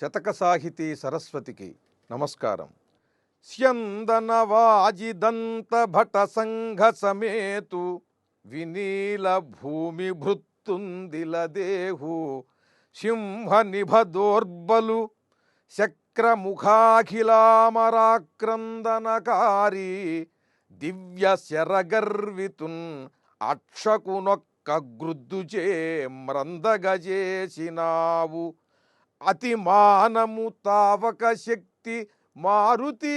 శతక సాహితీ సరస్వతికి నమస్కారం. స్యందన వాజిదంత భట సంఘ సమేతు వినీల భూమి భృత్తుందిల దేహు సింహ నిభదోర్బలు శక్రముఖాఖిలామరాక్రందనకారి దివ్య శరగర్వితున్ అక్షకునొక్క గ్రుద్దుచే మ్రందగజేసినావు. అతి మానము తావక శక్తి మారుతి.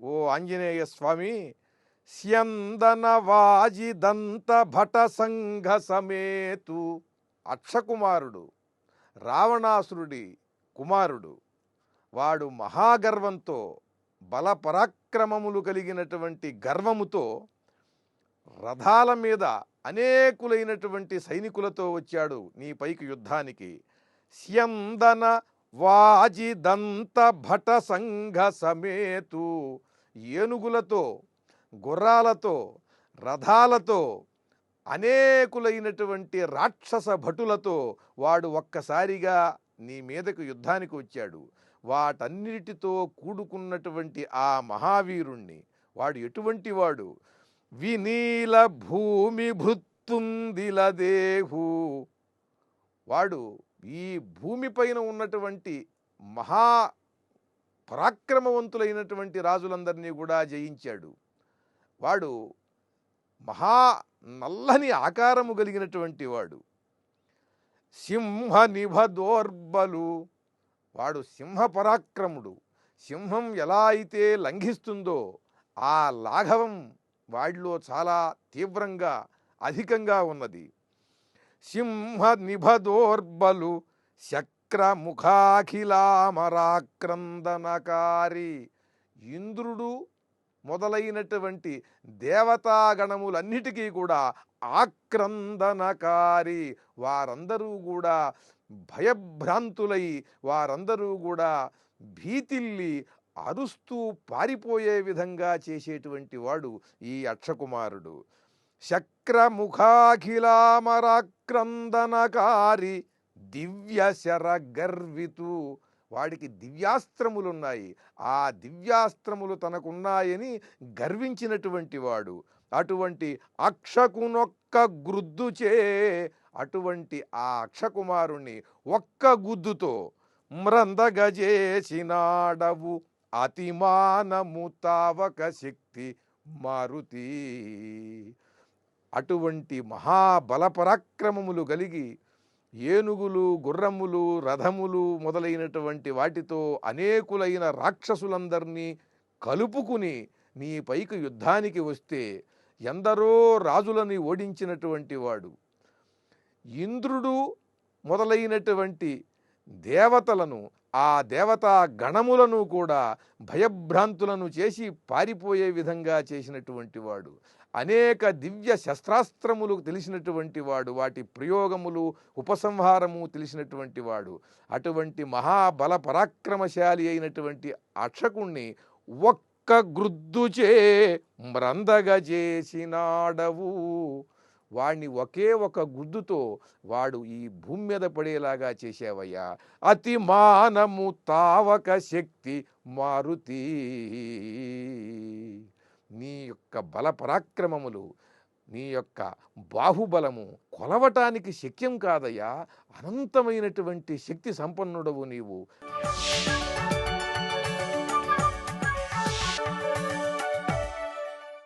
ఓ ఆంజనేయ స్వామి స్యందన వాజిదంత భట సంఘ సమేతు అక్షకుమారుడు రావణాసురుడి కుమారుడు. వాడు మహాగర్వంతో బల పరాక్రమములు కలిగినటువంటి గర్వముతో రథాల మీద అనేకులైనటువంటి సైనికులతో వచ్చాడు నీ పైకి యుద్ధానికి. స్యందన వాజిదంత భట సంఘ సమేతు ఏనుగులతో గుర్రాలతో రథాలతో అనేకులైనటువంటి రాక్షస భటులతో వాడు ఒక్కసారిగా నీ మీదకు యుద్ధానికి వచ్చాడు. వాటన్నిటితో కూడుకున్నటువంటి ఆ మహావీరుణ్ణి వాడు ఎటువంటి వాడు? వినీల భూమి భృత్తుందిల దేహు వాడు ఈ భూమిపైన ఉన్నటువంటి మహా పరాక్రమవంతులైనటువంటి రాజులందరినీ కూడా జయించాడు. వాడు మహా నల్లని ఆకారము కలిగినటువంటి వాడు. సింహ నిభదోర్బలు వాడు సింహ పరాక్రముడు సింహం ఎలా అయితే లంఘిస్తుందో ఆ లాఘవం వాడిలో చాలా తీవ్రంగా అధికంగా ఉన్నది. సింహ నిభదోర్బలు శక్రముఖాఖిలామరాక్రందనకారి. ఇంద్రుడు మొదలైనటువంటి దేవతాగణములన్నిటికీ కూడా ఆక్రందనకారి. వారందరూ కూడా భయభ్రాంతులై వారందరూ కూడా భీతిల్లి అరుస్తూ పారిపోయే విధంగా చేసేటువంటి వాడు ఈ అక్షకుమారుడు శక్రముఖాఖిలామరాక్రందనకారి దివ్య శర గర్వితు వాడికి దివ్యాస్త్రములున్నాయి. ఆ దివ్యాస్త్రములు తనకున్నాయని గర్వించినటువంటి వాడు అటువంటి అక్షకునొక్క గ్రుద్దుచే అటువంటి ఆ అక్షకుమారుణ్ణి ఒక్క గుద్దుతో మ్రందగజేసినాడవు. అతిమానము తావక శక్తి మారుతి. అటువంటి మహాబల పరాక్రమములు కలిగి ఏనుగులు గుర్రములు రథములు మొదలైనటువంటి వాటితో అనేకులైన రాక్షసులందరినీ కలుపుకుని నీ పైకి యుద్ధానికి వస్తే ఎందరో రాజులని ఓడించినటువంటి వాడు. ఇంద్రుడు మొదలైనటువంటి దేవతలను ఆ దేవతా గణములను కూడా భయభ్రాంతులను చేసి పారిపోయే విధంగా చేసినటువంటి వాడు. అనేక దివ్య శస్త్రాస్త్రములు తెలిసినటువంటి వాడు వాటి ప్రయోగములు ఉపసంహారము తెలిసినటువంటి వాడు. అటువంటి మహాబల పరాక్రమశాలి అయినటువంటి అక్షకుణ్ణి ఒక్క గ్రుద్దుచే మ్రందగ చేసినాడవు వాణ్ణి ఒకే ఒక గుద్దుతో వాడు ఈ భూమి మీద పడేలాగా చేసావయ్యా అతి మానము తావక శక్తి మారుతి. నీ యొక్క బల పరాక్రమములు నీ యొక్క బాహుబలము కొలవటానికి శక్యం కాదయ్యా. అనంతమైనటువంటి శక్తి సంపన్నుడవు నీవు.